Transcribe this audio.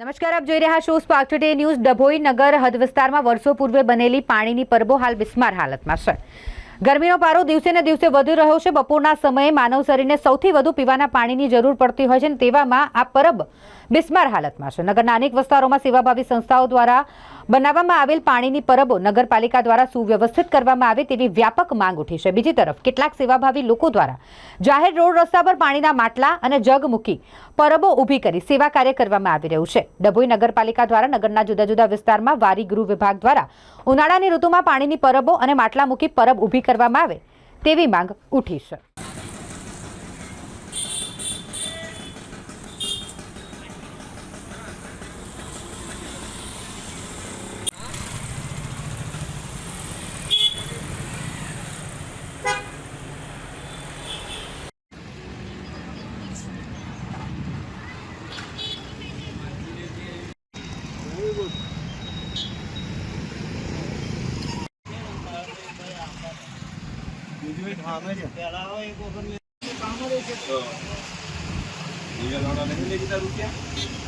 નમસ્કાર, આપ જોઈ રહ્યા છો સ્પાર્ક ટુડે ન્યૂઝ ડભોઈ નગર હદ વિસ્તારમાં વર્ષો પૂર્વે બનેલી પાણીની પરબો હાલ બિસ્માર હાલતમાં છે. ગરમીનો પારો દિવસે ને દિવસે વધી રહ્યો છે. બપોરના સમયે માનવ શરીરને સૌથી વધુ પીવાના પાણીની જરૂર પડતી હોય છે તેવામાં આ પરબ બિસ્માર હાલતમાં છે. નગરના અનેક વિસ્તારોમાં સેવાભાવી સંસ્થાઓ દ્વારા બનાવવામાં આવેલ પાણીની પરબો નગરપાલિકા દ્વારા સુવ્યવસ્થિત કરવામાં આવે તેવી વ્યાપક માંગ ઉઠી છે. બીજી તરફ, કેટલાક સેવાભાવી લોકો દ્વારા જાહેર રોડ રસ્તા પર પાણીના માટલા અને જગ મૂકી પરબો ઊભી કરી સેવા કાર્ય કરવામાં આવી રહ્યું છે. ડભોઈ નગરપાલિકા દ્વારા નગરના જુદા જુદા વિસ્તારમાં વારી ગૃહ વિભાગ દ્વારા ઉનાળાની ઋતુમાં પાણીની પરબો અને માટલા મૂકી પરબ ઊભી કરવામાં આવે તેવી માંગ ઉઠી છે. રૂપિયા